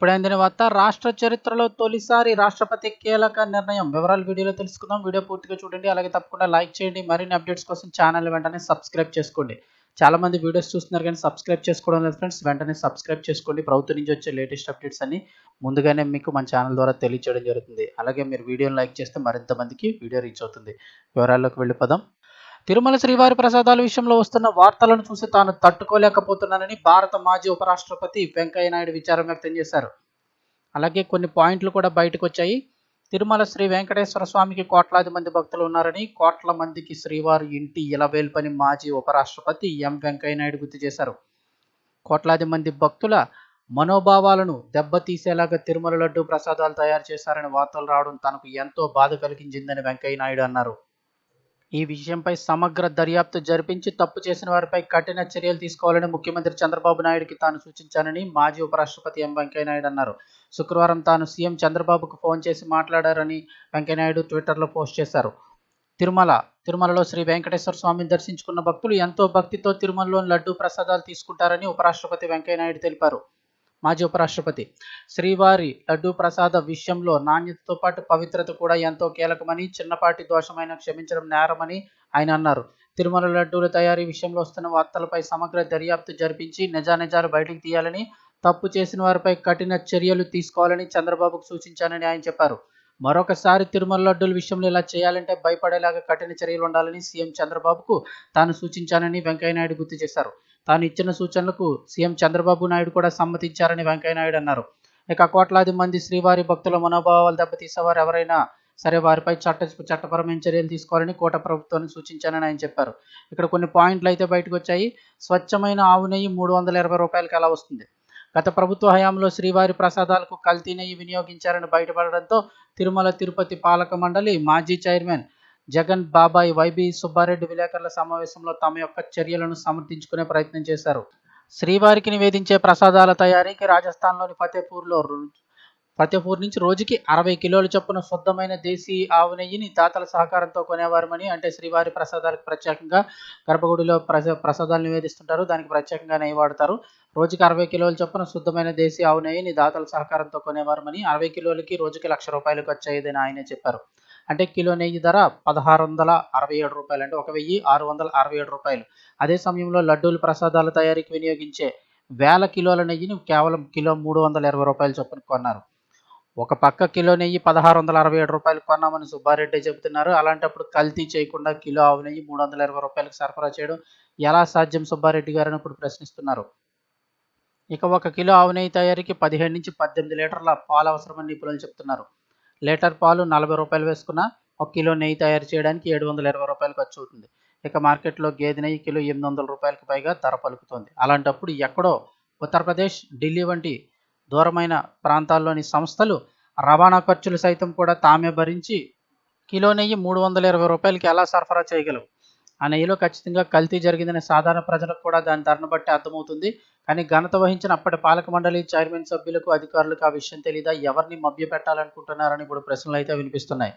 ఇప్పుడు అందిన వార్త రాష్ట్ర చరిత్రలో తొలిసారి రాష్ట్రపతి కీలక నిర్ణయం. వివరాలు వీడియోలో తెలుసుకుందాం. వీడియో పూర్తిగా చూడండి. అలాగే తప్పకుండా లైక్ చేయండి. మరిన్ని అప్డేట్స్ కోసం ఛానల్ వెంటనే సబ్స్క్రైబ్ చేసుకోండి. చాలా మంది వీడియోస్ చూస్తున్నారు కానీ సబ్స్క్రైబ్ చేసుకోవడం లేదు ఫ్రెండ్స్. వెంటనే సబ్స్క్రైబ్ చేసుకోండి. ప్రభుత్వం నుంచి వచ్చే లేటెస్ట్ అప్డేట్స్ అన్ని ముందుగానే మీకు మన ఛానల్ ద్వారా తెలియచేయడం జరుగుతుంది. అలాగే మీరు వీడియోని లైక్ చేస్తే మరింత మందికి వీడియో రీచ్ అవుతుంది. వివరాల్లోకి వెళ్ళిపోదాం. తిరుమల శ్రీవారి ప్రసాదాల విషయంలో వస్తున్న వార్తలను చూసి తాను తట్టుకోలేకపోతున్నానని భారత మాజీ ఉపరాష్ట్రపతి వెంకయ్య నాయుడు విచారం వ్యక్తం చేశారు. అలాగే కొన్ని పాయింట్లు కూడా బయటకు వచ్చాయి. తిరుమల శ్రీ వెంకటేశ్వర స్వామికి కోట్లాది మంది భక్తులు ఉన్నారని కోట్ల మందికి శ్రీవారి ఇంటి ఇలవేల్పని మాజీ ఉపరాష్ట్రపతి ఎం వెంకయ్య నాయుడు గుర్తు చేశారు. కోట్లాది మంది భక్తుల మనోభావాలను దెబ్బతీసేలాగా తిరుమల లడ్డు ప్రసాదాలు తయారు చేశారని వార్తలు రావడం తనకు ఎంతో బాధ కలిగించిందని వెంకయ్య నాయుడు అన్నారు. ఈ విషయంపై సమగ్ర దర్యాప్తు జరిపించి తప్పు చేసిన వారిపై కఠిన చర్యలు తీసుకోవాలని ముఖ్యమంత్రి చంద్రబాబు నాయుడుకి తాను సూచించానని మాజీ ఉపరాష్ట్రపతి ఎం వెంకయ్యనాయుడు అన్నారు. శుక్రవారం తాను సీఎం చంద్రబాబుకు ఫోన్ చేసి మాట్లాడారని వెంకయ్యనాయుడు ట్విట్టర్లో పోస్ట్ చేశారు. తిరుమల తిరుమలలో శ్రీ వెంకటేశ్వర స్వామిని దర్శించుకున్న భక్తులు ఎంతో భక్తితో తిరుమలలోని లడ్డూ ప్రసాదాలు తీసుకుంటారని ఉపరాష్ట్రపతి వెంకయ్యనాయుడు తెలిపారు. మాజీ ఉపరాష్ట్రపతి. శ్రీవారి లడ్డూ ప్రసాద విషయంలో నాణ్యతతో పాటు పవిత్రత కూడా ఎంతో కీలకమని చిన్నపాటి దోషమైన క్షమించడం నేరమని ఆయన అన్నారు. తిరుమల లడ్డూల తయారీ విషయంలో వస్తున్న వార్తలపై సమగ్ర దర్యాప్తు జరిపించి నిజానిజాలు బయటికి తీయాలని తప్పు చేసిన వారిపై కఠిన చర్యలు తీసుకోవాలని చంద్రబాబుకు సూచించానని ఆయన చెప్పారు. మరొకసారి తిరుమల లడ్డూల విషయంలో ఇలా చేయాలంటే భయపడేలాగా కఠిన చర్యలు ఉండాలని సీఎం చంద్రబాబుకు తాను సూచించానని వెంకయ్యనాయుడు గుర్తు చేశారు. తాను ఇచ్చిన సూచనలకు సీఎం చంద్రబాబు నాయుడు కూడా సమ్మతించారని వెంకయ్యనాయుడు అన్నారు. ఇక కోట్లాది మంది శ్రీవారి భక్తుల మనోభావాలు దెబ్బతీసేవారు ఎవరైనా సరే వారిపై చట్ట చట్టపరమైన చర్యలు తీసుకోవాలని కోట ప్రభుత్వాన్ని సూచించానని ఆయన చెప్పారు. ఇక్కడ కొన్ని పాయింట్లు అయితే బయటకు వచ్చాయి. స్వచ్ఛమైన ఆవు నెయ్యి మూడు వందల ఇరవై రూపాయలకి ఎలా వస్తుంది? గత ప్రభుత్వ హయాంలో శ్రీవారి ప్రసాదాలకు కల్తీ నెయ్యి వినియోగించారని బయటపడడంతో తిరుమల తిరుపతి పాలక మండలి మాజీ చైర్మన్ జగన్ బాబాయ్ వైబి సుబ్బారెడ్డి విలేకరుల సమావేశంలో తమ యొక్క చర్యలను సమర్థించుకునే ప్రయత్నం చేశారు. శ్రీవారికి నివేదించే ప్రసాదాల తయారీకి రాజస్థాన్లోని ఫతేపూర్లో ఫతేపూర్ నుంచి రోజుకి అరవై కిలోల చొప్పున శుద్ధమైన దేశీ ఆవు నెయ్యిని దాతల సహకారంతో కొనేవారమని అంటే శ్రీవారి ప్రసాదాలకు ప్రత్యేకంగా గర్భగుడిలో ప్రస ప్రసాదాలు నివేదిస్తుంటారు. దానికి ప్రత్యేకంగా నెయ్యి వాడతారు. రోజుకి అరవై కిలోల చొప్పున శుద్ధమైన దేశీ ఆవు నెయ్యిని దాతల సహకారంతో కొనేవారమని అరవై కిలోలకి రోజుకి లక్ష రూపాయలకు వచ్చేదని ఆయనే చెప్పారు. అంటే కిలో నెయ్యి ధర పదహారు వందల అరవై ఏడు రూపాయలు అంటే ఒక వెయ్యి ఆరు వందల అరవై ఏడు రూపాయలు. అదే సమయంలో లడ్డూలు ప్రసాదాల తయారీకి వినియోగించే వేల కిలోల నెయ్యిని కేవలం కిలో మూడు వందల ఇరవై రూపాయలు చొప్పున కొన్నారు. ఒక పక్క కిలో నెయ్యి పదహారు వందల అరవై ఏడు రూపాయలు కొన్నామని సుబ్బారెడ్డి చెబుతున్నారు. అలాంటప్పుడు కల్తీ చేయకుండా కిలో ఆవు నెయ్యి మూడు వందల ఇరవై రూపాయలకు సరఫరా చేయడం ఎలా సాధ్యం సుబ్బారెడ్డి గారని ఇప్పుడు ప్రశ్నిస్తున్నారు. ఇక ఒక కిలో ఆవు నెయ్యి తయారీకి పదిహేడు నుంచి పద్దెనిమిది లీటర్ల పాలు అవసరమని నిపుణులు చెప్తున్నారు లీటర్ పాలు నలభై రూపాయలు వేసుకున్న ఒక కిలో నెయ్యి తయారు చేయడానికి ఏడు వందల ఇరవై రూపాయలు ఖర్చు అవుతుంది. ఇక మార్కెట్లో గేదె నెయ్యి కిలో ఎనిమిది వందల రూపాయలకు పైగా ధర పలుకుతుంది. అలాంటప్పుడు ఎక్కడో ఉత్తరప్రదేశ్ ఢిల్లీ వంటి దూరమైన ప్రాంతాల్లోని సంస్థలు రవాణా ఖర్చులు సైతం కూడా తామే భరించి కిలో నెయ్యి మూడు వందల ఇరవై రూపాయలకి ఎలా సరఫరా చేయగలవు? ఆ నెయ్యిలో ఖచ్చితంగా కల్తీ జరిగిందని సాధారణ ప్రజలకు కూడా దాని ధరను బట్టి అర్థమవుతుంది. కానీ ఘనత వహించిన అప్పటి పాలక మండలి చైర్మన్ సభ్యులకు అధికారులకు ఆ విషయం తెలియదా ఎవరిని మభ్య పెట్టాలనుకుంటున్నారని ఇప్పుడు ప్రశ్నలు అయితే వినిపిస్తున్నాయి.